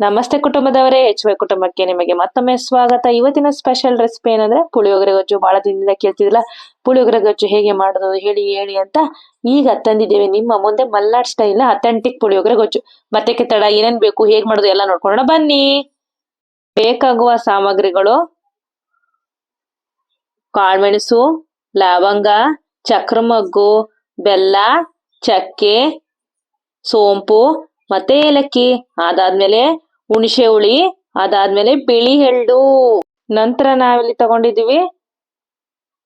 ನಮಸ್ತೆ ಕುಟುಂಬದವರೇ, H Y ಕುಟುಂಬಕ್ಕೆ ನಿಮಗೆ ಮತ್ತೊಮ್ಮೆ ಸ್ವಾಗತ. ಇವತ್ತಿನ ಸ್ಪೆಷಲ್ ರೆಸಿಪಿ ಏನಂದ್ರೆ ಪುಳಿಯೋಗರೆ ಗೊಜ್ಜು. ಬಹಳ ದಿನದಿಂದ ಕೇಳ್ತಿದಿಲ್ಲ ಪುಳಿಯೋಗರೆ ಗೊಜ್ಜು ಹೇಗೆ ಮಾಡೋದು ಹೇಳಿ ಹೇಳಿ ಅಂತ ಈಗ ತಂದಿದ್ದೇವೆ. ನಿಮ್ಮ ಮುಂದೆ ಮಲ್ನಾಡ್ ಸ್ಟೈಲ್ ಅಥೆಂಟಿಕ್ ಪುಳಿಯೋಗರೆ ಗೊಜ್ಜು. ಮತ್ತೆ ತಡ, ಏನೇನ್ ಬೇಕು, ಹೇಗ್ ಮಾಡೋದು ಎಲ್ಲ ನೋಡ್ಕೊಳ್ಳೋಣ. ಬನ್ನಿ. ಬೇಕಾಗುವ ಸಾಮಗ್ರಿಗಳು. ಕಾಳ್ಮೆಣಸು, ಲವಂಗ, ಚಕ್ರಮಗ್ಗು, ಬೆಲ್ಲ, ಚಕ್ಕೆ, ಸೋಂಪು ಮತ್ತೆ ಏಲಕ್ಕಿ. ಅದಾದ್ಮೇಲೆ ಹುಣಸೆ ಹುಳಿ, ಅದಾದ್ಮೇಲೆ ಬಿಳಿ ಎಳ್ಳು. ನಂತರ ನಾವಿಲ್ಲಿ ತಗೊಂಡಿದೀವಿ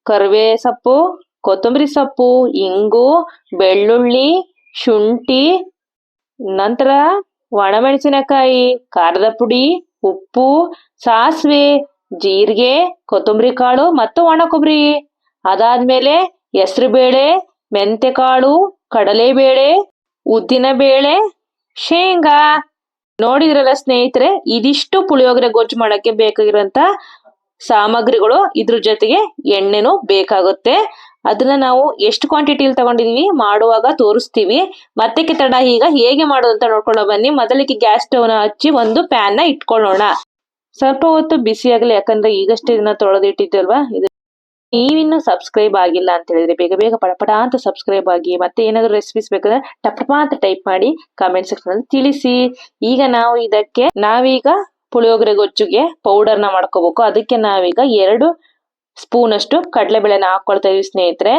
ಕರ್ವೆ ಸೊಪ್ಪು, ಕೊತ್ತಂಬರಿ ಸೊಪ್ಪು, ಇಂಗು, ಬೆಳ್ಳುಳ್ಳಿ, ಶುಂಠಿ. ನಂತರ ಒಣಮೆಣಸಿನಕಾಯಿ, ಖಾರದ ಪುಡಿ, ಉಪ್ಪು, ಸಾಸಿವೆ, ಜೀರಿಗೆ, ಕೊತ್ತಂಬರಿ ಕಾಳು ಮತ್ತು ಒಣ ಕೊಬ್ಬರಿ. ಅದಾದ್ಮೇಲೆ ಹೆಸರುಬೇಳೆ ಕಡಲೆ ಬೇಳೆ ಉದ್ದಿನ ಬೇಳೆ ಶೇಂಗಾ. ನೋಡಿದ್ರಲ್ಲ ಸ್ನೇಹಿತರೆ, ಇದಿಷ್ಟು ಪುಳಿಯೋಗರೆ ಗೊಜ್ಜು ಮಾಡಕ್ಕೆ ಬೇಕಾಗಿರೋಂತ ಸಾಮಗ್ರಿಗಳು ಇದ್ರ ಜೊತೆಗೆ ಎಣ್ಣೆನೂ ಬೇಕಾಗುತ್ತೆ. ಅದನ್ನ ನಾವು ಎಷ್ಟು ಕ್ವಾಂಟಿಟಿಲಿ ತಗೊಂಡಿದೀವಿ ಮಾಡುವಾಗ ತೋರಿಸ್ತೀವಿ. ಮತ್ತೆ ತಡ ಈಗ ಹೇಗೆ ಮಾಡೋದು ಅಂತ ನೋಡ್ಕೊಳ್ಳೋ ಬನ್ನಿ. ಮೊದಲಿಗೆ ಗ್ಯಾಸ್ ಸ್ಟವ್ನ ಹಚ್ಚಿ ಒಂದು ಪ್ಯಾನ್ನ ಇಟ್ಕೊಳ್ಳೋಣ. ಸ್ವಲ್ಪ ಹೊತ್ತು ಬಿಸಿ ಆಗ್ಲಿ ಯಾಕಂದ್ರೆ ಈಗಷ್ಟೇ ಇದನ್ನ ತೊಳೆದಿಟ್ಟಿದ್ದಲ್ವಾ? ಇದು ನೀವಿನ್ನು ಸಬ್ಸ್ಕ್ರೈಬ್ ಆಗಿಲ್ಲ ಅಂತ ಹೇಳಿದ್ರೆ ಬೇಗ ಬೇಗ ಪಡಪಡ ಅಂತ ಸಬ್ಸ್ಕ್ರೈಬ್ ಆಗಿ ಮತ್ತೆ ಏನಾದ್ರು ರೆಸಿಪೀಸ್ ಬೇಕಾದ್ರೆ ಟಪ್ಪ ಅಂತ ಟೈಪ್ ಮಾಡಿ ಕಾಮೆಂಟ್ ಸೆಕ್ಷನ್ ಅಲ್ಲಿ ತಿಳಿಸಿ. ಈಗ ನಾವು ಇದಕ್ಕೆ ನಾವೀಗ ಪುಳಿಯೋಗರೆ ಗೊಜ್ಜುಗೆ ಪೌಡರ್ನ ಮಾಡ್ಕೋಬೇಕು. ಅದಕ್ಕೆ ನಾವೀಗ ಎರಡು ಸ್ಪೂನ್ ಅಷ್ಟು ಕಡಲೆಬೇಳೆನ ಹಾಕೊಳ್ತಾ ಇದೀವಿ ಸ್ನೇಹಿತರೆ.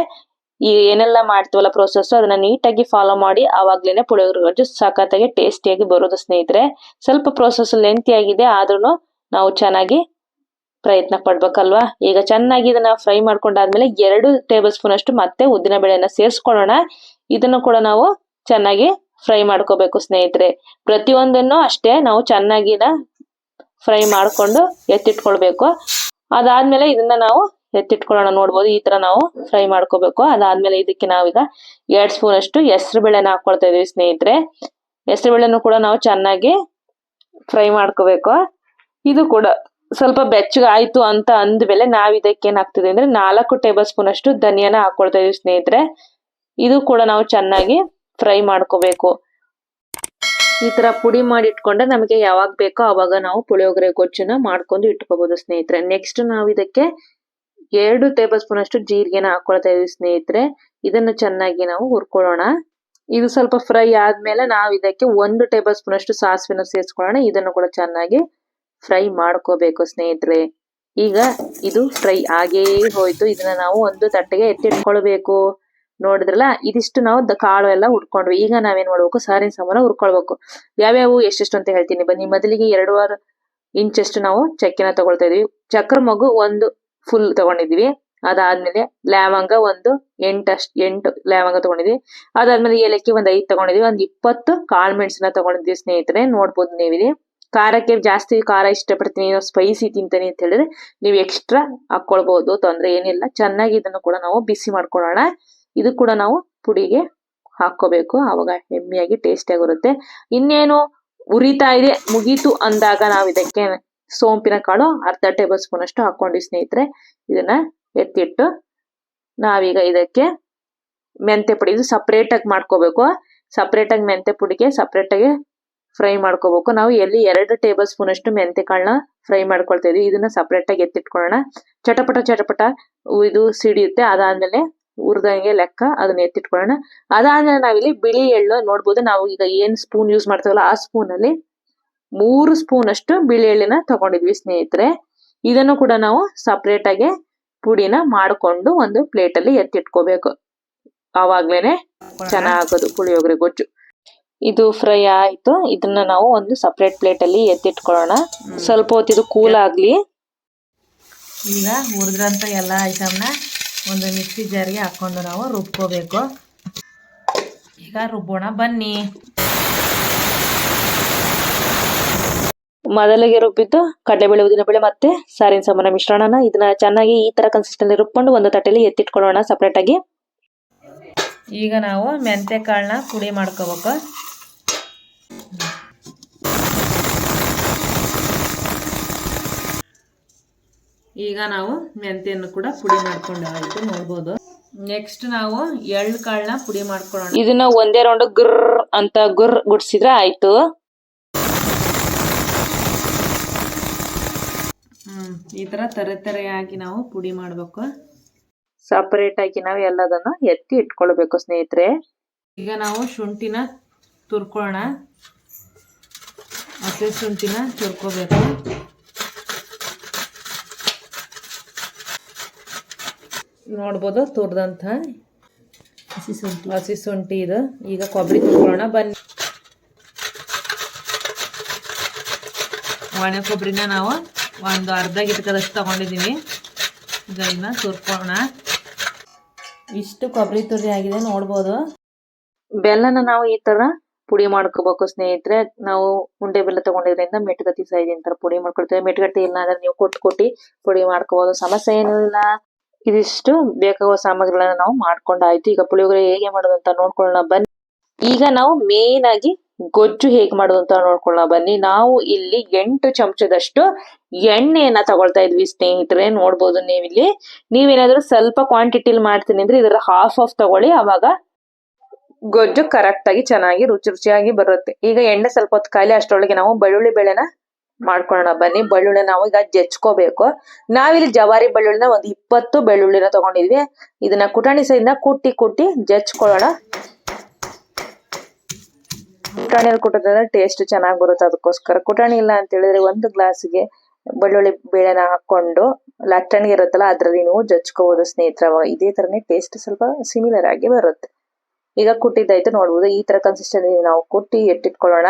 ಈ ಏನೆಲ್ಲ ಮಾಡ್ತೀವಲ್ಲ ಪ್ರೋಸೆಸ್ ಅದನ್ನ ನೀಟಾಗಿ ಫಾಲೋ ಮಾಡಿ ಆವಾಗ್ಲೇನೆ ಪುಳಿಯೋಗರೆ ಗೊಜ್ಜು ಸಖತ್ತಾಗಿ ಟೇಸ್ಟಿಯಾಗಿ ಬರೋದು ಸ್ನೇಹಿತರೆ. ಸ್ವಲ್ಪ ಪ್ರೋಸೆಸ್ ಲೆಂತಿ ಆಗಿದೆ ಆದ್ರೂ ನಾವು ಚೆನ್ನಾಗಿ ಪ್ರಯತ್ನ ಪಡ್ಬೇಕಲ್ವಾ? ಈಗ ಚೆನ್ನಾಗಿ ಇದನ್ನ ಫ್ರೈ ಮಾಡ್ಕೊಂಡಾದ್ಮೇಲೆ ಎರಡು ಟೇಬಲ್ ಸ್ಪೂನ್ ಅಷ್ಟು ಮತ್ತೆ ಉದ್ದಿನ ಬೇಳೆನ ಸೇರಿಸ್ಕೊಳ್ಳೋಣ. ಇದನ್ನು ಕೂಡ ನಾವು ಚೆನ್ನಾಗಿ ಫ್ರೈ ಮಾಡ್ಕೋಬೇಕು ಸ್ನೇಹಿತರೆ. ಪ್ರತಿಯೊಂದನ್ನು ಅಷ್ಟೇ ನಾವು ಚೆನ್ನಾಗಿ ಫ್ರೈ ಮಾಡ್ಕೊಂಡು ಎತ್ತಿಟ್ಕೊಳ್ಬೇಕು. ಅದಾದ್ಮೇಲೆ ಇದನ್ನ ನಾವು ಎತ್ತಿಟ್ಕೊಳ್ಳೋಣ. ನೋಡ್ಬೋದು ಈ ತರ ನಾವು ಫ್ರೈ ಮಾಡ್ಕೋಬೇಕು. ಅದಾದ್ಮೇಲೆ ಇದಕ್ಕೆ ನಾವೀಗ ಎರಡ್ ಸ್ಪೂನ್ ಅಷ್ಟು ಹೆಸರು ಬೇಳೆನ ಹಾಕೊಳ್ತಾ ಇದೀವಿ ಸ್ನೇಹಿತರೆ. ಹೆಸರು ಬೇಳೆನೂ ಕೂಡ ನಾವು ಚೆನ್ನಾಗಿ ಫ್ರೈ ಮಾಡ್ಕೋಬೇಕು. ಇದು ಕೂಡ ಸ್ವಲ್ಪ ಬೆಚ್ಚಗೆ ಆಯ್ತು ಅಂತ ಅಂದ್ಮೇಲೆ ನಾವ್ ಇದಕ್ಕೆ ಏನ್ ಹಾಕ್ತಿದ್ವಿ ಅಂದ್ರೆ ನಾಲ್ಕು ಟೇಬಲ್ ಸ್ಪೂನ್ ಅಷ್ಟು ಧನಿಯಾನ ಹಾಕೊಳ್ತಾ ಇದೀವಿ ಸ್ನೇಹಿತರೆ. ಇದು ಕೂಡ ನಾವು ಚೆನ್ನಾಗಿ ಫ್ರೈ ಮಾಡ್ಕೋಬೇಕು. ಈ ತರ ಪುಡಿ ಮಾಡಿ ಇಟ್ಕೊಂಡ್ರೆ ನಮಗೆ ಯಾವಾಗ ಬೇಕೋ ಅವಾಗ ನಾವು ಪುಳಿಯೋಗರೆ ಗೊಜ್ಜನ್ನ ಮಾಡ್ಕೊಂಡು ಇಟ್ಕೋಬಹುದು ಸ್ನೇಹಿತರೆ. ನೆಕ್ಸ್ಟ್ ನಾವು ಇದಕ್ಕೆ ಎರಡು ಟೇಬಲ್ ಸ್ಪೂನ್ ಅಷ್ಟು ಜೀರಿಗೆನ ಹಾಕೊಳ್ತಾ ಇದೀವಿ ಸ್ನೇಹಿತರೆ. ಇದನ್ನು ಚೆನ್ನಾಗಿ ನಾವು ಹುರ್ಕೊಳ್ಳೋಣ. ಇದು ಸ್ವಲ್ಪ ಫ್ರೈ ಆದ್ಮೇಲೆ ನಾವು ಇದಕ್ಕೆ ಒಂದು ಟೇಬಲ್ ಸ್ಪೂನ್ ಅಷ್ಟು ಸಾಸಿವೆನ ಸೇರಿಸ್ಕೊಳ್ಳೋಣ. ಇದನ್ನು ಕೂಡ ಚೆನ್ನಾಗಿ ಫ್ರೈ ಮಾಡ್ಕೋಬೇಕು ಸ್ನೇಹಿತರೆ. ಈಗ ಇದು ಫ್ರೈ ಆಗೇ ಹೋಯ್ತು. ಇದನ್ನ ನಾವು ಒಂದು ತಟ್ಟೆಗೆ ಎತ್ತಿಟ್ಕೊಳ್ಬೇಕು. ನೋಡಿದ್ರಲ್ಲ, ಇದಿಷ್ಟು ನಾವು ಕಾಳು ಎಲ್ಲ ಉಟ್ಕೊಂಡ್ವಿ ಈಗ ನಾವೇನ್ ಮಾಡ್ಬೇಕು? ಸಾರಿನ ಸಾಮಾನು ಹುರ್ಕೊಳ್ಬೇಕು. ಯಾವ್ಯಾವು ಎಷ್ಟೆಷ್ಟು ಅಂತ ಹೇಳ್ತೀನಿ. ಬನ್ನಿ, ಮೊದಲಿಗೆ ಎರಡೂವರೆ ಇಂಚಷ್ಟು ನಾವು ಚಕ್ಕೆನ ತಗೊಳ್ತಾ ಇದೀವಿ. ಚಕ್ರ ಮಗು ಒಂದು ಫುಲ್ ತಗೊಂಡಿದೀವಿ. ಅದಾದ್ಮೇಲೆ ಲವಂಗ ಒಂದು ಎಂಟಷ್ಟು, ಎಂಟು ಲವಂಗ ತಗೊಂಡಿದ್ವಿ. ಅದಾದ್ಮೇಲೆ ಏಲಕ್ಕಿ ಒಂದ್ ಐದು ತಗೊಂಡಿದ್ವಿ. ಒಂದ್ ಇಪ್ಪತ್ತು ಕಾಳು ಮೆಣಸಿನ ತಗೊಂಡಿದ್ವಿ ಸ್ನೇಹಿತರೆ. ನೋಡ್ಬೋದು ನೀವಿಲ್ಲಿ. ಖಾರಕ್ಕೆ ಜಾಸ್ತಿ ಖಾರ ಇಷ್ಟಪಡ್ತೀನಿ ಸ್ಪೈಸಿ ತಿಂತೀನಿ ಅಂತ ಹೇಳಿದ್ರೆ ನೀವು ಎಕ್ಸ್ಟ್ರಾ ಹಾಕೊಳ್ಬಹುದು ತೊಂದರೆ ಏನಿಲ್ಲ. ಚೆನ್ನಾಗಿ ಇದನ್ನು ಕೂಡ ನಾವು ಬಿಸಿ ಮಾಡ್ಕೊಳ್ಳೋಣ. ಇದು ಕೂಡ ನಾವು ಪುಡಿಗೆ ಹಾಕೋಬೇಕು ಆವಾಗ ಹೆಮ್ಮೆಯಾಗಿ ಟೇಸ್ಟ್ ಆಗಿರುತ್ತೆ. ಇನ್ನೇನು ಉರಿತಾ ಇದೆ, ಮುಗೀತು ಅಂದಾಗ ನಾವು ಇದಕ್ಕೆ ಸೋಂಪಿನ ಕಾಳು ಅರ್ಧ ಟೇಬಲ್ ಸ್ಪೂನ್ ಅಷ್ಟು ಹಾಕೊಂಡು ಸ್ನೇಹಿತರೆ ಇದನ್ನ ಎತ್ತಿಟ್ಟು ನಾವೀಗ ಇದಕ್ಕೆ ಮೆಂತೆ ಪುಡಿ, ಇದು ಸಪ್ರೇಟ್ ಆಗಿ ಮಾಡ್ಕೋಬೇಕು. ಸಪ್ರೇಟ್ ಆಗಿ ಮೆಂತೆ ಪುಡಿಗೆ ಸಪ್ರೇಟ್ ಆಗಿ ಫ್ರೈ ಮಾಡ್ಕೋಬೇಕು. ನಾವು ಎಲ್ಲಿ ಎರಡು ಟೇಬಲ್ ಸ್ಪೂನ್ ಅಷ್ಟು ಮೆಂತೆ ಕಾಳನ್ನ ಫ್ರೈ ಮಾಡ್ಕೊಳ್ತಾ ಇದೀವಿ. ಇದನ್ನ ಸಪ್ರೇಟ್ ಆಗಿ ಎತ್ತಿಟ್ಕೊಳ್ಳೋಣ. ಚಟಪಟ ಚಟಪಟ ಇದು ಸಿಡಿಯುತ್ತೆ. ಅದಾದ್ಮೇಲೆ ಉರ್ದಂಗೆ ಲೆಕ್ಕ ಅದನ್ನ ಎತ್ತಿಟ್ಕೊಳ್ಳೋಣ. ಅದಾದ್ಮೇಲೆ ನಾವಿಲ್ಲಿ ಬಿಳಿ ಎಳ್ಳು ನೋಡ್ಬೋದು. ನಾವು ಈಗ ಏನ್ ಸ್ಪೂನ್ ಯೂಸ್ ಮಾಡ್ತೀವಲ್ಲ ಆ ಸ್ಪೂನ್ ಅಲ್ಲಿ ಮೂರು ಸ್ಪೂನ್ ಅಷ್ಟು ಬಿಳಿ ಎಳ್ಳಿನ ತಗೊಂಡಿದ್ವಿ ಸ್ನೇಹಿತರೆ. ಇದನ್ನು ಕೂಡ ನಾವು ಸಪ್ರೇಟ್ ಆಗಿ ಪುಡಿನ ಮಾಡಿಕೊಂಡು ಒಂದು ಪ್ಲೇಟ್ ಅಲ್ಲಿ ಎತ್ತಿಟ್ಕೋಬೇಕು. ಆವಾಗ್ಲೇನೆ ಚೆನ್ನಾಗೋದು ಪುಳಿಯೋಗರೆ ಗೊಜ್ಜು. ಇದು ಫ್ರೈ ಆಯ್ತು. ಇದನ್ನ ನಾವು ಒಂದು ಸಪ್ರೇಟ್ ಪ್ಲೇಟ್ ಅಲ್ಲಿ ಎತ್ತಿಟ್ಕೊಳ್ಳೋಣ. ಸ್ವಲ್ಪ ಹೊತ್ತು ಇದು ಕೂಲ್ ಆಗ್ಲಿ. ಈಗ ಹುರಿದ್ರಂತ ಎಲ್ಲ ಐಟಮ್ನ ಒಂದು ಮಿಕ್ಸಿ ಜಾರಿಗೆ ಹಾಕೊಂಡು ನಾವು ರುಬ್ಕೋಬೇಕು. ಈಗ ರುಬ್ಬೋಣ ಬನ್ನಿ. ಮೊದಲಿಗೆ ರುಬ್ಬಿದ್ದು ಕಡಲೆಬೇಳೆ ಉದ್ದಿನಬೇಳೆ ಮತ್ತೆ ಸಾರಿನ ಸಾಮಾನ ಮಿಶ್ರಣನ. ಇದನ್ನ ಚೆನ್ನಾಗಿ ಈ ತರ ಕನ್ಸಿಸ್ಟೆನ್ಸಿ ರುಬ್ಕೊಂಡು ಒಂದು ತಟ್ಟೆಲಿ ಎತ್ತಿಟ್ಕೊಳ್ಳೋಣ ಸಪ್ರೇಟ್ ಆಗಿ. ಈಗ ನಾವು ಮೆಂತೆ ಕಾಳನ್ನ ಪುಡಿ ಮಾಡ್ಕೋಬೇಕು. ಈಗ ನಾವು ಮೆಂತೆಯನ್ನು ಕೂಡ ಪುಡಿ ಮಾಡ್ಕೊಂಡು ಆಯ್ತು ನೋಡ್ಬೋದು. ನೆಕ್ಸ್ಟ್ ನಾವು ಎಳ್ಳು ಕಾಳನ್ನ ಪುಡಿ ಮಾಡ್ಕೊಳ್ಳೋಣ. ಇದನ್ನ ಒಂದೇ ರೌಂಡ್ ಗುರ್ ಅಂತ ಗುರ್ ಗುಡ್ಸಿದ್ರೆ ಆಯ್ತು. ಹ್ಮ್ ಈ ತರ ತರ ತರೆಯಾಗಿ ನಾವು ಪುಡಿ ಮಾಡ್ಬೇಕು. ಸಪರೇಟ್ ಆಗಿ ನಾವು ಎಲ್ಲದನ್ನ ಎತ್ತಿ ಇಟ್ಕೊಳ್ಬೇಕು ಸ್ನೇಹಿತರೆ. ಈಗ ನಾವು ಶುಂಠಿನ ತುರ್ಕೊಳ್ಳೋಣ. ಮತ್ತೆ ಶುಂಠಿನ ತುರ್ಕೋಬೇಕು. ನೋಡ್ಬೋದು ತುರ್ದಂಥ ಹಸಿ ಶುಂಠಿ. ಹಸಿ ಶುಂಠಿ ಇದು. ಈಗ ಕೊಬ್ಬರಿ ತುರ್ಕೊಳ್ಳೋಣ ಬನ್ನಿ. ಒಣ ಕೊಬ್ಬರಿನ ನಾವು ಒಂದು ಅರ್ಧ ಗಿಟಕದಷ್ಟು ತಗೊಂಡಿದ್ದೀನಿ. ಈಗ ಇದನ್ನ ತುರ್ಕೊಳ್ಳೋಣ. ಇಷ್ಟು ಕೊಬ್ಬರಿ ತುರಿ ಆಗಿದೆ ನೋಡ್ಬೋದು. ಬೆಲ್ಲನ ನಾವು ಈ ತರ ಪುಡಿ ಮಾಡ್ಕೋಬೇಕು ಸ್ನೇಹಿತರೆ. ನಾವು ಉಂಡೆ ಬೆಲ್ಲ ತಗೊಂಡಿದ್ರಿಂದ ಮೆಟ್ಗತಿ ಸೈಜ್ ತರ ಪುಡಿ ಮಾಡ್ಕೊಳ್ತೇವೆ. ಮೆಟ್ಗತಿ ಇಲ್ಲ ಅಂದ್ರೆ ನೀವು ಕೊಟ್ಟು ಕೊಟ್ಟು ಪುಡಿ ಮಾಡ್ಕೋಬಹುದು ಸಮಸ್ಯೆ ಏನೂ ಇಲ್ಲ ಇದಿಷ್ಟು ಬೇಕಾಗುವ ಸಾಮಗ್ರಿಗಳನ್ನ ನಾವು ಮಾಡ್ಕೊಂಡಾಯ್ತು. ಈಗ ಪುಳಿಯೋಗರೆ ಹೇಗೆ ಮಾಡೋದು ಅಂತ ನೋಡ್ಕೊಳ್ಳೋಣ, ಬನ್ನಿ. ಈಗ ನಾವು ಮೇನ್ ಆಗಿ ಗೊಜ್ಜು ಹೇಗೆ ಮಾಡೋದು ಅಂತ ನೋಡ್ಕೊಳ್ಳೋಣ, ಬನ್ನಿ. ನಾವು ಇಲ್ಲಿ ಎಂಟು ಚಮಚದಷ್ಟು ಎಣ್ಣೆಯನ್ನ ತಗೊಳ್ತಾ ಇದ್ವಿ, ಸ್ನೇಹಿತರೆ. ನೋಡ್ಬೋದು ನೀವಿಲ್ಲಿ. ನೀವೇನಾದ್ರೂ ಸ್ವಲ್ಪ ಕ್ವಾಂಟಿಟಿಲಿ ಮಾಡ್ತೀನಿ ಅಂದ್ರೆ ಇದರ ಹಾಫ್ ಆಫ್ ತಗೊಳ್ಳಿ. ಅವಾಗ ಗೊಜ್ಜು ಕರೆಕ್ಟ್ ಆಗಿ ಚೆನ್ನಾಗಿ ರುಚಿ ರುಚಿಯಾಗಿ ಬರುತ್ತೆ. ಈಗ ಎಣ್ಣೆ ಸ್ವಲ್ಪ ಹೊತ್ತು ಕಾಯಿಲೆ, ಅಷ್ಟರೊಳಗೆ ನಾವು ಬೆಳ್ಳುಳ್ಳಿ ಬೇಳೆನ ಮಾಡ್ಕೊಳ್ಳೋಣ ಬನ್ನಿ. ಬೆಳ್ಳುಳ್ಳಿ ನಾವು ಈಗ ಜಚ್ಕೋಬೇಕು ನಾವಿಲ್ಲಿ ಜವಾರಿ ಬೆಳ್ಳುಳ್ಳಿನ ಒಂದು ಇಪ್ಪತ್ತು ಬೆಳ್ಳುಳ್ಳಿನ ತಗೊಂಡಿದ್ವಿ. ಇದನ್ನ ಕುಟಾಣಿ ಸೈಡ್ನ ಕುಟ್ಟಿ ಕುಟ್ಟಿ ಜಚ್ಕೊಳ್ಳೋಣ ಕುಟಾಣಿಯಲ್ಲಿ ಕುಟ್ಟಿದ್ರೆ ಟೇಸ್ಟ್ ಚೆನ್ನಾಗಿ ಬರುತ್ತೆ ಅದಕ್ಕೋಸ್ಕರ. ಕುಟಾಣಿ ಇಲ್ಲ ಅಂತ ಹೇಳಿದ್ರೆ ಒಂದು ಗ್ಲಾಸ್ಗೆ ಬೆಳ್ಳುಳ್ಳಿ ಬೇಳೆನ ಹಾಕೊಂಡು ಲಟ್ಟಣಿಗೆ ಇರುತ್ತಲ್ಲ ಅದ್ರಲ್ಲಿ ನೀವು ಜಚ್ಕೋಬಹುದು ಸ್ನೇಹಿತರ. ಇದೇ ತರನೇ ಟೇಸ್ಟ್ ಸ್ವಲ್ಪ ಸಿಮಿಲರ್ ಆಗಿ ಬರುತ್ತೆ. ಈಗ ಕುಟ್ಟಿದ್ದಾಯ್ತು ನೋಡ್ಬೋದು. ಈ ತರ ಕನ್ಸಿಸ್ಟೆನ್ಸಿ ನಾವು ಕುಟ್ಟಿ ಎಟ್ಟಿಟ್ಕೊಳ್ಳೋಣ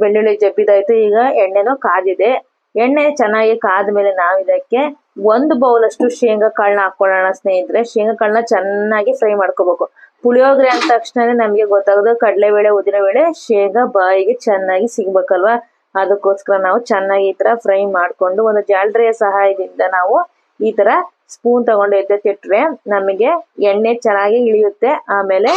ಬೆಳ್ಳುಳ್ಳಿ ಜಬ್ಬಿದಾಯ್ತು. ಈಗ ಎಣ್ಣೆನೂ ಕಾದಿದೆ. ಎಣ್ಣೆ ಚೆನ್ನಾಗಿ ಕಾದ ಮೇಲೆ ನಾವು ಇದಕ್ಕೆ ಒಂದು ಬೌಲ್ ಅಷ್ಟು ಶೇಂಗಾ ಕಾಳನ್ನ ಹಾಕೊಳ್ಳೋಣ ಸ್ನೇಹಿತರೆ. ಶೇಂಗಾ ಕಾಳನ್ನ ಚೆನ್ನಾಗಿ ಫ್ರೈ ಮಾಡ್ಕೋಬೇಕು. ಪುಳಿಯೋಗರೆ ಅಂದ ತಕ್ಷಣನೇ ನಮಗೆ ಗೊತ್ತಾಗೋದು ಕಡಲೆಬೇಳೆ ಉದ್ದಿನಬೇಳೆ ಶೇಂಗಾ ಬಾಯಿಗೆ ಚೆನ್ನಾಗಿ ಸಿಗ್ಬೇಕಲ್ವಾ? ಅದಕ್ಕೋಸ್ಕರ ನಾವು ಚೆನ್ನಾಗಿ ಈ ತರ ಫ್ರೈ ಮಾಡ್ಕೊಂಡು ಒಂದು ಜಾಲರಿಯ ಸಹಾಯದಿಂದ ನಾವು ಈ ತರ ಸ್ಪೂನ್ ತಗೊಂಡು ಎತ್ತೆತ್ತಿಟ್ರೆ ನಮಗೆ ಎಣ್ಣೆ ಚೆನ್ನಾಗಿ ಇಳಿಯುತ್ತೆ. ಆಮೇಲೆ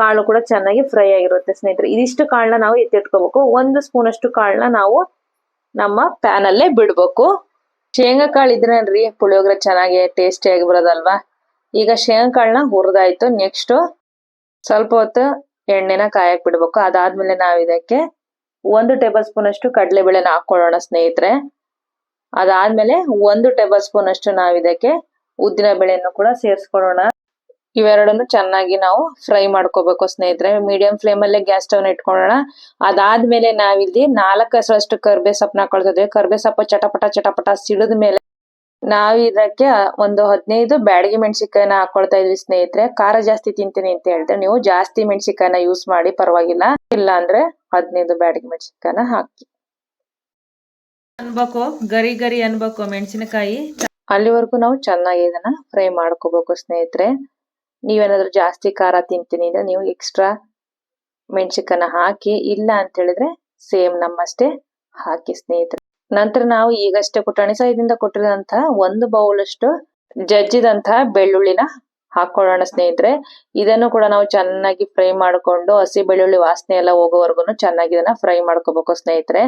ಕಾಳು ಕೂಡ ಚೆನ್ನಾಗಿ ಫ್ರೈ ಆಗಿರುತ್ತೆ ಸ್ನೇಹಿತರೆ. ಇದಿಷ್ಟು ಕಾಳನ್ನ ನಾವು ಎತ್ತಿಟ್ಕೋಬೇಕು. ಒಂದು ಸ್ಪೂನ್ ಅಷ್ಟು ಕಾಳನ್ನ ನಾವು ನಮ್ಮ ಪ್ಯಾನ್ ಅಲ್ಲೇ ಬಿಡ್ಬೇಕು. ಶೇಂಗಾ ಕಾಳು ಇದ್ರೇನ್ರಿ? ಪುಳಿಯೋಗರೆ ಚೆನ್ನಾಗಿ ಟೇಸ್ಟಿಯಾಗಿ ಬರೋದಲ್ವಾ? ಈಗ ಶೇಂಗಾ ಕಾಳನ್ನ ಹುರಿದಾಯ್ತು. ನೆಕ್ಸ್ಟ್ ಸ್ವಲ್ಪ ಹೊತ್ತು ಎಣ್ಣೆನ ಕಾಯಕ್ ಬಿಡ್ಬೇಕು. ಅದಾದ್ಮೇಲೆ ನಾವು ಇದಕ್ಕೆ ಒಂದು ಟೇಬಲ್ ಸ್ಪೂನ್ ಅಷ್ಟು ಕಡಲೆಬೇಳೆನ ಹಾಕೊಳ್ಳೋಣ ಸ್ನೇಹಿತರೆ. ಅದಾದ್ಮೇಲೆ ಒಂದು ಟೇಬಲ್ ಸ್ಪೂನ್ ಅಷ್ಟು ನಾವು ಇದಕ್ಕೆ ಉದ್ದಿನ ಬೇಳೆಯನ್ನು ಕೂಡ ಸೇರಿಸ್ಕೊಳ್ಳೋಣ. ಇವೆರಡನ್ನು ಚೆನ್ನಾಗಿ ನಾವು ಫ್ರೈ ಮಾಡ್ಕೋಬೇಕು ಸ್ನೇಹಿತರೆ. ಮೀಡಿಯಂ ಫ್ಲೇಮ್ ಅಲ್ಲೇ ಗ್ಯಾಸ್ ಸ್ಟವ್ ಇಟ್ಕೊಳ್ಳೋಣ. ಅದಾದ್ಮೇಲೆ ನಾವಿಲ್ಲಿ ನಾಲ್ಕು ಹೆಸರಷ್ಟು ಕರ್ಬೆ ಸೊಪ್ಪನ್ನ ಕಳ್ಸಿದ್ವಿ ಕರ್ಬೆ ಸೊಪ್ಪು ಚಟಪಟ ಚಟಪಟ ಸಿಡಿದ ಮೇಲೆ ನಾವ್ ಇದಕ್ಕೆ ಒಂದು ಹದಿನೈದು ಬ್ಯಾಡಗಿ ಮೆಣಸಿಕಾಯಿನ ಹಾಕೊಳ್ತಾ ಇದ್ವಿ ಸ್ನೇಹಿತರೆ. ಖಾರ ಜಾಸ್ತಿ ತಿಂತೀನಿ ಅಂತ ಹೇಳಿದ್ರೆ ನೀವು ಜಾಸ್ತಿ ಮೆಣಸಿಕಾಯಿನ ಯೂಸ್ ಮಾಡಿ ಪರವಾಗಿಲ್ಲ. ಇಲ್ಲ ಅಂದ್ರೆ ಹದಿನೈದು ಬ್ಯಾಡಗಿ ಮೆಣಸಿಕಾಯಿನ ಹಾಕಿ. ಅನ್ಬೇಕು ಗರಿ ಗರಿ ಅನ್ಬೇಕು ಮೆಣಸಿನಕಾಯಿ. ಅಲ್ಲಿವರೆಗೂ ನಾವು ಚೆನ್ನಾಗಿ ಇದನ್ನ ಫ್ರೈ ಮಾಡ್ಕೋಬೇಕು ಸ್ನೇಹಿತರೆ. ನೀವೇನಾದ್ರೂ ಜಾಸ್ತಿ ಖಾರ ತಿಂತೀನಿ ಅಂದ್ರೆ ನೀವು ಎಕ್ಸ್ಟ್ರಾ ಮೆಣಸಿಕಾಯಿನ ಹಾಕಿ, ಇಲ್ಲ ಅಂತ ಹೇಳಿದ್ರೆ ಸೇಮ್ ನಮ್ಮಷ್ಟೇ ಹಾಕಿ ಸ್ನೇಹಿತರೆ. ನಂತರ ನಾವು ಈಗಷ್ಟೇ ಕುಟಾಣಿ ಸೈದಿಂದ ಕೊಟ್ಟಿರೋಂತಹ ಒಂದು ಬೌಲ್ ಅಷ್ಟು ಜಜ್ಜಿದಂತಹ ಬೆಳ್ಳುಳ್ಳಿನ ಹಾಕೊಳ್ಳೋಣ ಸ್ನೇಹಿತರೆ. ಇದನ್ನು ಕೂಡ ನಾವು ಚೆನ್ನಾಗಿ ಫ್ರೈ ಮಾಡ್ಕೊಂಡು, ಹಸಿ ಬೆಳ್ಳುಳ್ಳಿ ವಾಸನೆ ಎಲ್ಲ ಹೋಗೋವರೆಗೂ ಚೆನ್ನಾಗಿ ಇದನ್ನ ಫ್ರೈ ಮಾಡ್ಕೋಬೇಕು ಸ್ನೇಹಿತರೆ.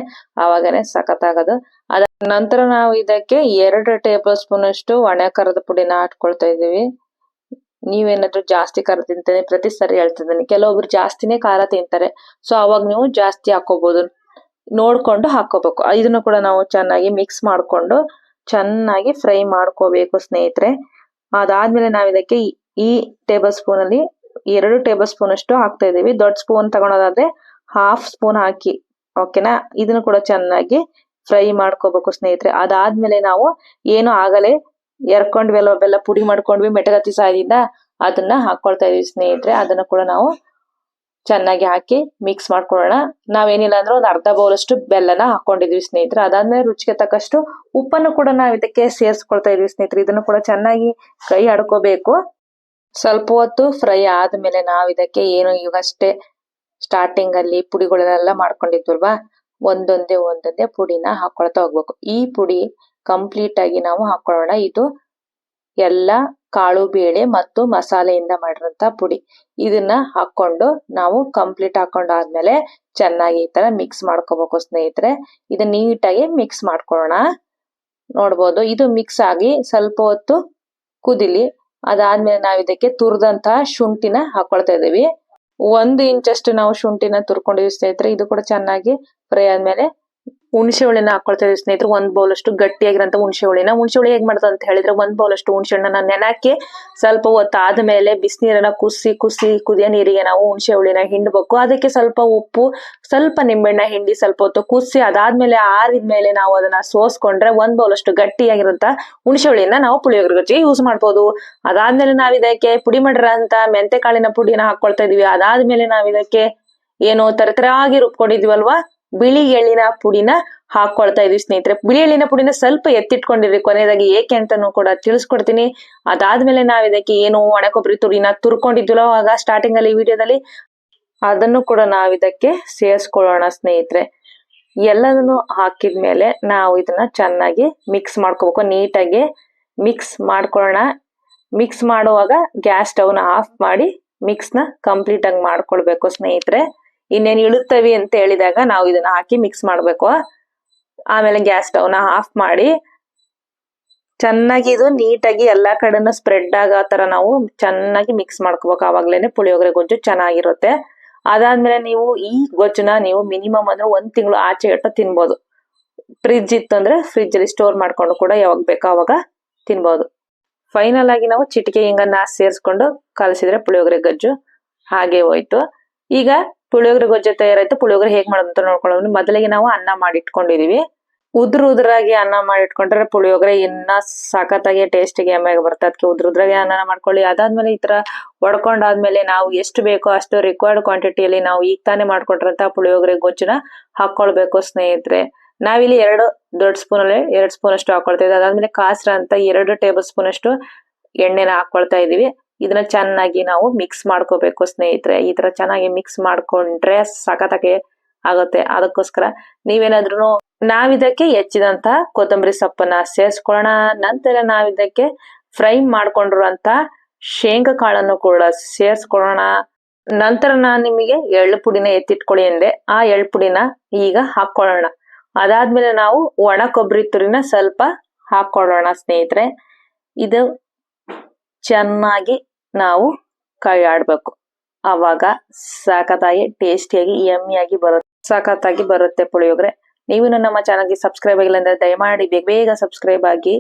ಆವಾಗನೇ ಸಖತ್ತಾಗೋದು. ಅದ ನಂತರ ನಾವು ಇದಕ್ಕೆ ಎರಡು ಟೇಬಲ್ ಸ್ಪೂನ್ ಅಷ್ಟು ಒಣ ಕರದ ಪುಡಿನ ಹಾಕೊಳ್ತಾ ಇದೀವಿ ನೀವೇನಾದ್ರೂ ಜಾಸ್ತಿ ಖಾರ ತಿಂತೇನೆ, ಪ್ರತಿ ಸರಿ ಹೇಳ್ತಿದ್ದೀನಿ. ಕೆಲವೊಬ್ರು ಜಾಸ್ತಿನೇ ಖಾರ ತಿಂತಾರೆ. ಸೊ ಅವಾಗ ನೀವು ಜಾಸ್ತಿ ಹಾಕೋಬಹುದು ನೋಡ್ಕೊಂಡು ಹಾಕೋಬೇಕು. ಇದನ್ನು ಕೂಡ ನಾವು ಚೆನ್ನಾಗಿ ಮಿಕ್ಸ್ ಮಾಡ್ಕೊಂಡು ಚೆನ್ನಾಗಿ ಫ್ರೈ ಮಾಡ್ಕೋಬೇಕು ಸ್ನೇಹಿತರೆ. ಅದಾದ್ಮೇಲೆ ನಾವು ಇದಕ್ಕೆ ಈ- ಈ ಟೇಬಲ್ ಸ್ಪೂನ್ ಅಲ್ಲಿ ಎರಡು ಟೇಬಲ್ ಸ್ಪೂನ್ ಅಷ್ಟು ಹಾಕ್ತಾ ಇದೀವಿ ದೊಡ್ಡ ಸ್ಪೂನ್ ತಗೊಳೋದಾದ್ರೆ ಹಾಫ್ ಸ್ಪೂನ್ ಹಾಕಿ ಓಕೆನಾ ಇದನ್ನು ಕೂಡ ಚೆನ್ನಾಗಿ ಫ್ರೈ ಮಾಡ್ಕೋಬೇಕು ಸ್ನೇಹಿತರೆ. ಅದಾದ್ಮೇಲೆ ನಾವು ಏನು ಆಗಲೇ ಎರ್ಕೊಂಡ್ವಿ ಅಲ್ವಾ ಬೆಲ್ಲ ಪುಡಿ ಮಾಡ್ಕೊಂಡ್ವಿ ಮೆಟಗತಿ ಸಹಾಯದಿಂದ ಅದನ್ನ ಹಾಕೊಳ್ತಾ ಇದೀವಿ ಸ್ನೇಹಿತರೆ. ಅದನ್ನ ಕೂಡ ನಾವು ಚೆನ್ನಾಗಿ ಹಾಕಿ ಮಿಕ್ಸ್ ಮಾಡ್ಕೊಳ್ಳೋಣ. ನಾವೇನಿಲ್ಲ ಅಂದ್ರೆ ಒಂದು ಅರ್ಧ ಬೌಲ್ ಬೆಲ್ಲನ ಹಾಕೊಂಡಿದ್ವಿ ಸ್ನೇಹಿತರೆ. ಅದಾದ್ಮೇಲೆ ರುಚಿಗೆ ತಕ್ಕಷ್ಟು ಉಪ್ಪನ್ನು ಕೂಡ ನಾವು ಇದಕ್ಕೆ ಸೇರಿಸ್ಕೊಳ್ತಾ ಇದೀವಿ ಸ್ನೇಹಿತರೆ. ಇದನ್ನು ಕೂಡ ಚೆನ್ನಾಗಿ ಕೈ ಆಡ್ಕೋಬೇಕು. ಸ್ವಲ್ಪ ಹೊತ್ತು ಫ್ರೈ ಆದ್ಮೇಲೆ ನಾವು ಇದಕ್ಕೆ ಏನು ಈಗಷ್ಟೇ ಸ್ಟಾರ್ಟಿಂಗ್ ಅಲ್ಲಿ ಪುಡಿಗಳನ್ನೆಲ್ಲ ಮಾಡ್ಕೊಂಡಿದ್ವಲ್ವಾ? ಒಂದೊಂದೇ ಒಂದೊಂದೇ ಪುಡಿನ ಹಾಕೊಳ್ತಾ ಹೋಗ್ಬೇಕು. ಈ ಪುಡಿ ಕಂಪ್ಲೀಟ್ ಆಗಿ ನಾವು ಹಾಕೊಳ್ಳೋಣ. ಇದು ಎಲ್ಲ ಕಾಳು, ಬೇಳೆ ಮತ್ತು ಮಸಾಲೆಯಿಂದ ಮಾಡಿರೋಂತ ಪುಡಿ. ಇದನ್ನ ಹಾಕೊಂಡು ನಾವು ಕಂಪ್ಲೀಟ್ ಹಾಕೊಂಡಾದ್ಮೇಲೆ ಚೆನ್ನಾಗಿ ಈ ತರ ಮಿಕ್ಸ್ ಮಾಡ್ಕೋಬೇಕು ಸ್ನೇಹಿತರೆ. ಇದನ್ನ ನೀಟಾಗಿ ಮಿಕ್ಸ್ ಮಾಡ್ಕೊಳ್ಳೋಣ. ನೋಡ್ಬೋದು, ಇದು ಮಿಕ್ಸ್ ಆಗಿ ಸ್ವಲ್ಪ ಹೊತ್ತು ಕುದಿಲಿ. ಅದಾದ್ಮೇಲೆ ನಾವು ಇದಕ್ಕೆ ತುರಿದಂತಹ ಶುಂಠಿನ ಹಾಕೊಳ್ತಾ ಇದೀವಿ ಒಂದು ಇಂಚಷ್ಟು ನಾವು ಶುಂಠಿನ ತುರ್ಕೊಂಡಿವಿ ಸ್ನೇಹಿತರೆ. ಇದು ಕೂಡ ಚೆನ್ನಾಗಿ ಫ್ರೈ ಆದ್ಮೇಲೆ ಹುಣಸೆ ಹುಳಿನ ಹಾಕೊಳ್ತಾ ಇದ್ದೀವಿ ಸ್ನೇಹಿತರು. ಒಂದ್ ಬೌಲ್ ಅಷ್ಟು ಗಟ್ಟಿಯಾಗಿರೋಂಥ ಹುಣಸೆ ಹುಳಿನ. ಹುಣಸೆ ಹುಳಿ ಹೇಗ್ ಮಾಡೋದು ಅಂತ ಹೇಳಿದ್ರೆ ಒಂದ್ ಬೌಲ್ ಅಷ್ಟು ಹುಣಸೆ ಹಣ್ಣನ್ನ ನೆನಕ್ಕೆ ಸ್ವಲ್ಪ ಹೊತ್ತು ಆದ್ಮೇಲೆ ಬಿಸಿನೀರನ್ನ ಕುಸಿ ಕುಸಿ ಕುದಿಯೋ ನೀರಿಗೆ ನಾವು ಹುಣಸೆ ಹುಳಿನ ಹಿಂಡ್ಬೇಕು. ಅದಕ್ಕೆ ಸ್ವಲ್ಪ ಉಪ್ಪು, ಸ್ವಲ್ಪ ನಿಂಬೆಹಣ್ಣ ಹಿಂಡಿ ಸ್ವಲ್ಪ ಹೊತ್ತು ಕುಸಿ ಅದಾದ್ಮೇಲೆ ಆರಿದ್ಮೇಲೆ ನಾವು ಅದನ್ನ ಸೋಸ್ಕೊಂಡ್ರೆ ಒಂದ್ ಬೌಲ್ ಅಷ್ಟು ಗಟ್ಟಿಯಾಗಿರುವಂತ ಹುಣಸೆ ಹುಳಿನ ನಾವು ಪುಳಿಯೋಗರೆ ಯೂಸ್ ಮಾಡ್ಬೋದು. ಅದಾದ್ಮೇಲೆ ನಾವ್ ಇದಕ್ಕೆ ಪುಡಿ ಮಾಡಿರೋಂತ ಮೆಂತೆ ಕಾಳಿನ ಪುಡಿನ ಹಾಕೊಳ್ತಾ ಇದೀವಿ. ಅದಾದ್ಮೇಲೆ ನಾವ್ ಇದಕ್ಕೆ ಏನು ತರತರಾಗಿ ರುಬ್ಕೊಂಡಿದ್ವಲ್ವಾ ಬಿಳಿ ಎಳ್ಳಿನ ಪುಡಿನ ಹಾಕೊಳ್ತಾ ಇದೀವಿ ಸ್ನೇಹಿತರೆ. ಬಿಳಿ ಎಳ್ಳಿನ ಪುಡಿನ ಸ್ವಲ್ಪ ಎತ್ತಿಟ್ಕೊಂಡಿರಿ ಕೊನೆಯದಾಗಿ ಏಕೆ ಅಂತಾನು ಕೂಡ ತಿಳಿಸ್ಕೊಡ್ತೀನಿ. ಅದಾದ್ಮೇಲೆ ನಾವ್ ಇದಕ್ಕೆ ಏನು ಒಣ ಕೊಬ್ಬರಿ ತುರಿನ ತುರ್ಕೊಂಡಿದ್ವಲ್ಲ ಆಗ ಸ್ಟಾರ್ಟಿಂಗ್ ಅಲ್ಲಿ ವಿಡಿಯೋದಲ್ಲಿ ಅದನ್ನು ಕೂಡ ನಾವ್ ಇದಕ್ಕೆ ಸೇರಿಸ್ಕೊಳ್ಳೋಣ ಸ್ನೇಹಿತರೆ. ಎಲ್ಲದನ್ನು ಹಾಕಿದ್ಮೇಲೆ ನಾವು ಇದನ್ನ ಚೆನ್ನಾಗಿ ಮಿಕ್ಸ್ ಮಾಡ್ಕೋಬೇಕು. ನೀಟಾಗಿ ಮಿಕ್ಸ್ ಮಾಡ್ಕೊಳ್ಳೋಣ. ಮಿಕ್ಸ್ ಮಾಡುವಾಗ ಗ್ಯಾಸ್ ಸ್ಟವ್ನ ಆಫ್ ಮಾಡಿ ಮಿಕ್ಸ್ನ ಕಂಪ್ಲೀಟ್ ಆಗಿ ಮಾಡ್ಕೊಳ್ಬೇಕು ಸ್ನೇಹಿತರೆ. ಇನ್ನೇನು ಇಳುತ್ತವೆ ಅಂತ ಹೇಳಿದಾಗ ನಾವು ಇದನ್ನ ಹಾಕಿ ಮಿಕ್ಸ್ ಮಾಡಬೇಕು. ಆಮೇಲೆ ಗ್ಯಾಸ್ ಸ್ಟವ್ನ ಆಫ್ ಮಾಡಿ, ಚೆನ್ನಾಗಿ ಇದು ನೀಟಾಗಿ ಎಲ್ಲಾ ಕಡೆನೂ ಸ್ಪ್ರೆಡ್ ಆಗೋ ತರ ನಾವು ಚೆನ್ನಾಗಿ ಮಿಕ್ಸ್ ಮಾಡ್ಕೋಬೇಕು. ಆವಾಗ್ಲೇನೆ ಪುಳಿಯೋಗರೆ ಗೊಜ್ಜು ಚೆನ್ನಾಗಿರುತ್ತೆ. ಅದಾದ್ಮೇಲೆ ನೀವು ಈ ಗೊಜ್ಜುನ ನೀವು ಮಿನಿಮಮ್ ಅಂದ್ರೆ ಒಂದ್ ತಿಂಗಳು ಆಚೆ ಇಟ್ಟು ತಿನ್ಬೋದು. ಫ್ರಿಜ್ ಇತ್ತು ಅಂದ್ರೆ ಫ್ರಿಜ್ ಅಲ್ಲಿ ಸ್ಟೋರ್ ಮಾಡ್ಕೊಂಡು ಕೂಡ ಯಾವಾಗ ಬೇಕೋ ಅವಾಗ ತಿನ್ಬೋದು. ಫೈನಲ್ ಆಗಿ ನಾವು ಚಿಟಿಕೆ ಹಿಂಗನ್ನ ಸೇರಿಸ್ಕೊಂಡು ಕಲಸಿದ್ರೆ ಪುಳಿಯೋಗರೆ ಗೊಜ್ಜು ಹಾಗೆ ಹೋಯ್ತು. ಈಗ ಪುಳಿಯೋಗರೆ ಗೊಜ್ಜೆ ತಯಾರಾಯ್ತು, ಪುಳಿಯೋಗರೆ ಹೇಗ್ ಮಾಡೋದಂತ ನೋಡ್ಕೊಳ್ಳೋದು ಮೊದಲಿಗೆ ನಾವು ಅನ್ನ ಮಾಡಿ ಇಟ್ಕೊಂಡಿದೀವಿ ಉದ್ರ ಉದ್ರಾಗಿ ಅನ್ನ ಮಾಡಿ ಇಟ್ಕೊಂಡ್ರೆ ಪುಳಿಯೋಗರೆ ಇನ್ನ ಸಖತ್ತಾಗಿ ಟೇಸ್ಟಿಗೆ ಎಮ್ಮೆಗೆ ಬರ್ತಾ ಅದಕ್ಕೆ ಉದ್ರ ಉದ್ರಾಗಿ ಅನ್ನ ಮಾಡ್ಕೊಳ್ಳಿ. ಅದಾದ್ಮೇಲೆ ಈ ತರ ಒಡ್ಕೊಂಡಾದ್ಮೇಲೆ ನಾವು ಎಷ್ಟು ಬೇಕೋ ಅಷ್ಟು ರಿಕ್ವೈರ್ಡ್ ಕ್ವಾಂಟಿಟಿಯಲ್ಲಿ ನಾವು ಈಗ ತಾನೇ ಮಾಡ್ಕೊಟ್ರಂತ ಪುಳಿಯೋಗರೆ ಗೊಜ್ಜನ ಹಾಕೊಳ್ಬೇಕು ಸ್ನೇಹಿತರೆ. ನಾವಿಲ್ಲಿ ಎರಡು ದೊಡ್ಡ ಸ್ಪೂನ್ ಅಲ್ಲಿ ಎರಡು ಸ್ಪೂನ್ ಅಷ್ಟು ಹಾಕೊಳ್ತಾ ಇದ್ದೀವಿ ಅದಾದ್ಮೇಲೆ ಕಾಸ್ರ ಅಂತ ಎರಡು ಟೇಬಲ್ ಸ್ಪೂನ್ ಅಷ್ಟು ಎಣ್ಣೆನ ಹಾಕೊಳ್ತಾ ಇದೀವಿ ಇದನ್ನ ಚೆನ್ನಾಗಿ ನಾವು ಮಿಕ್ಸ್ ಮಾಡ್ಕೋಬೇಕು ಸ್ನೇಹಿತರೆ. ಈ ತರ ಚೆನ್ನಾಗಿ ಮಿಕ್ಸ್ ಮಾಡ್ಕೊಂಡ್ರೆ ಸಖತ್ತಾಗಿ ಆಗುತ್ತೆ. ಅದಕ್ಕೋಸ್ಕರ ನೀವೇನಾದ್ರೂ ನಾವಿದಕ್ಕೆ ಹೆಚ್ಚಿದಂತ ಕೊತ್ತಂಬರಿ ಸೊಪ್ಪನ್ನ ಸೇರಿಸ್ಕೊಳ್ಳೋಣ. ನಂತರ ನಾವಿದಕ್ಕೆ ಫ್ರೈ ಮಾಡ್ಕೊಂಡಿರುವಂತ ಶೇಂಗಾ ಕಾಳನ್ನು ಕೂಡ ಸೇರಿಸ್ಕೊಳ್ಳೋಣ. ನಂತರ ನಾನು ನಿಮಗೆ ಎಳ್ಳು ಪುಡಿನ ಎತ್ತಿಟ್ಕೊಳ್ಳಿ ಎಂದೆ. ಆ ಎಳ್ಳು ಪುಡಿನ ಈಗ ಹಾಕೊಳ್ಳೋಣ ಅದಾದ್ಮೇಲೆ ನಾವು ಒಣ ಕೊಬ್ಬರಿ ತುರಿನ ಸ್ವಲ್ಪ ಹಾಕೊಳ್ಳೋಣ ಸ್ನೇಹಿತರೆ. ಇದು ಚೆನ್ನಾಗಿ ನಾವು ಕೈ ಆಡ್ಬೇಕು ಅವಾಗ ಸಖತ್ತಾಗಿ ಟೇಸ್ಟಿಯಾಗಿ ಯಮ್ಮಿಯಾಗಿ ಬರುತ್ತೆ. ಸಖತ್ತಾಗಿ ಬರುತ್ತೆ ಪುಳಿಯೋಗರೆ. ನೀವು ನಮ್ಮ ಚಾನಲ್ಗೆ ಸಬ್ಸ್ಕ್ರೈಬ್ ಆಗಿಲ್ಲ ಅಂದ್ರೆ ದಯಮಾಡಿ ಬೇಗ ಬೇಗ ಸಬ್ಸ್ಕ್ರೈಬ್ ಆಗಿ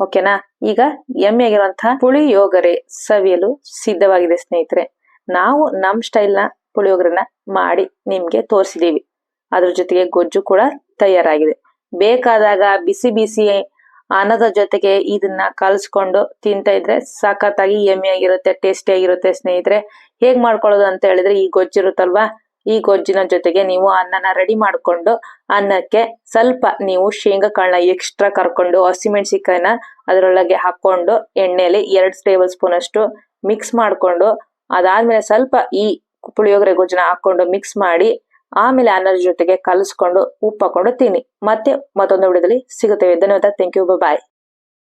ಓಕೆನಾ ಈಗ ಎಮ್ಮೆ ಆಗಿರುವಂತಹ ಪುಳಿಯೋಗರೆ ಸವಿಯಲು ಸಿದ್ಧವಾಗಿದೆ ಸ್ನೇಹಿತರೆ. ನಾವು ನಮ್ಮ ಸ್ಟೈಲ್ನ ಪುಳಿಯೋಗರೆನ ಮಾಡಿ ನಿಮ್ಗೆ ತೋರಿಸಿದೀವಿ. ಅದ್ರ ಜೊತೆಗೆ ಗೊಜ್ಜು ಕೂಡ ತಯಾರಾಗಿದೆ. ಬೇಕಾದಾಗ ಬಿಸಿ ಬಿಸಿ ಅನ್ನದ ಜೊತೆಗೆ ಇದನ್ನ ಕಲ್ಸ್ಕೊಂಡು ತಿಂತ ಇದ್ರೆ ಸಖತ್ತಾಗಿ ಆಗಿರುತ್ತೆ ಟೇಸ್ಟಿ ಆಗಿರುತ್ತೆ ಸ್ನೇಹಿತರೆ. ಹೇಗ್ ಮಾಡ್ಕೊಳ್ಳೋದು ಅಂತ ಹೇಳಿದ್ರೆ ಈ ಗೊಜ್ಜಿರುತ್ತಲ್ವಾ? ಈ ಗೊಜ್ಜಿನ ಜೊತೆಗೆ ನೀವು ಅನ್ನನ ರೆಡಿ ಮಾಡ್ಕೊಂಡು ಅನ್ನಕ್ಕೆ ಸ್ವಲ್ಪ ನೀವು ಶೇಂಗಾ ಕಾಳನ್ನ ಎಕ್ಸ್ಟ್ರಾ ಕರ್ಕೊಂಡು ಹಸಿಮೆಣಸಿಕಾಯಿನ ಅದರೊಳಗೆ ಹಾಕೊಂಡು ಎಣ್ಣೆಯಲ್ಲಿ ಎರಡು ಟೇಬಲ್ ಸ್ಪೂನ್ ಅಷ್ಟು ಮಿಕ್ಸ್ ಮಾಡ್ಕೊಂಡು, ಅದಾದ್ಮೇಲೆ ಸ್ವಲ್ಪ ಈ ಪುಳಿಯೋಗರೆ ಗೊಜ್ಜನ್ನ ಹಾಕೊಂಡು ಮಿಕ್ಸ್ ಮಾಡಿ ಆಮೇಲೆ ಅನ್ನದ ಜೊತೆಗೆ ಕಲಿಸ್ಕೊಂಡು, ಉಪ್ಪು ಹಾಕೊಂಡು ತಿನ್ನಿ. ಮತ್ತೆ ಮತ್ತೊಂದು ವಿಡಿಯೋದಲ್ಲಿ ಸಿಗುತ್ತೇವೆ. ಧನ್ಯವಾದ. Thank you bye